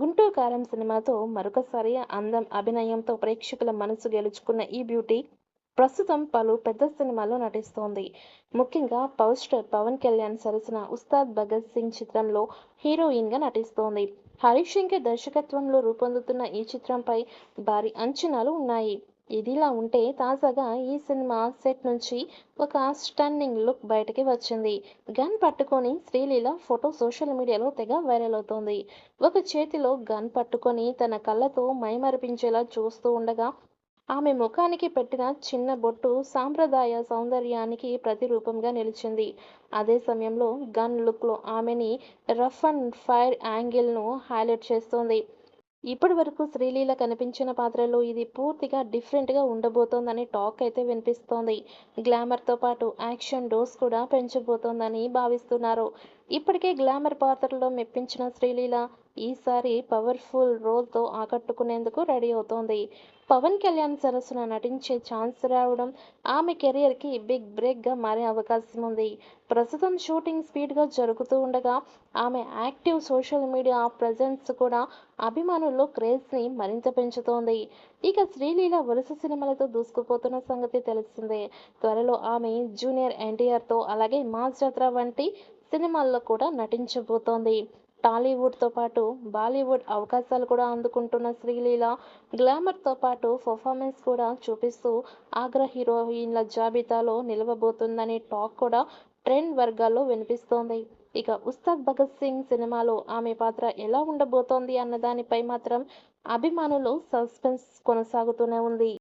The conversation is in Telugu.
గుంటూరు కారం సినిమాతో మరొకసారి అందం అభినయంతో ప్రేక్షకుల మనసు గెలుచుకున్న ఈ బ్యూటీ ప్రస్తుతం పలు పెద్ద సినిమాల్లో నటిస్తోంది. ముఖ్యంగా పవర్ స్టార్ పవన్ కళ్యాణ్ సరసన ఉస్తాద్ భగత్ సింగ్ చిత్రంలో హీరోయిన్గా నటిస్తోంది. హరీష్ శంకర్ దర్శకత్వంలో రూపొందుతున్న ఈ చిత్రంపై భారీ అంచనాలు ఉన్నాయి. ఇదిలా ఉంటే తాజాగా ఈ సినిమా సెట్ నుంచి ఒక స్టన్నింగ్ లుక్ బయటకి వచ్చింది. గన్ పట్టుకొని శ్రీలీల ఫోటో సోషల్ మీడియాలో తెగ వైరల్ అవుతోంది. ఒక చేతిలో గన్ పట్టుకొని తన కళ్ళతో మైమరిపించేలా చూస్తూ ఉండగా ఆమె ముఖానికి పెట్టిన చిన్న బొట్టు సాంప్రదాయ సౌందర్యానికి ప్రతిరూపంగా నిలిచింది. అదే సమయంలో గన్ లుక్లో ఆమెని రఫ్ అండ్ ఫైర్ యాంగిల్ను హైలైట్ చేస్తోంది. ఇప్పటి వరకు శ్రీలీల కనిపించిన పాత్రలో ఇది పూర్తిగా డిఫరెంట్గా ఉండబోతోందని టాక్ అయితే వినిపిస్తోంది. గ్లామర్తో పాటు యాక్షన్ డోస్ కూడా పెంచబోతోందని భావిస్తున్నారు. ఇప్పటికే గ్లామర్ పాత్రలో మెప్పించిన శ్రీలీల ఈసారి పవర్ఫుల్ రోల్తో ఆకట్టుకునేందుకు రెడీ అవుతోంది. పవన్ కళ్యాణ్ సరసన నటించే ఛాన్స్ రావడం ఆమె కెరియర్కి బిగ్ బ్రేక్గా మారే అవకాశం ఉంది. ప్రస్తుతం షూటింగ్ స్పీడ్గా జరుగుతూ ఉండగా ఆమె యాక్టివ్ సోషల్ మీడియా ప్రజెన్స్ కూడా అభిమానుల్లో క్రేజ్ని మరింత పెంచుతోంది. ఇక శ్రీలీల వరుస సినిమాలతో దూసుకుపోతున్న సంగతి తెలిసిందే. త్వరలో ఆమె జూనియర్ ఎన్టీఆర్తో అలాగే మాస్ జాత్ర వంటి సినిమాల్లో కూడా నటించబోతోంది. టాలీవుడ్తో పాటు బాలీవుడ్ అవకాశాలు కూడా అందుకుంటున్న శ్రీలీల గ్లామర్తో పాటు పర్ఫార్మెన్స్ కూడా చూపిస్తూ ఆగ్రా హీరోయిన్ల జాబితాలో నిలవబోతుందనే టాక్ కూడా ట్రెండ్ వర్గాల్లో వినిపిస్తోంది. ఇక ఉస్తాద్ భగత్ సింగ్ సినిమాలో ఆమె పాత్ర ఎలా ఉండబోతోంది అన్న దానిపై మాత్రం అభిమానులు సస్పెన్స్ కొనసాగుతూనే ఉంది.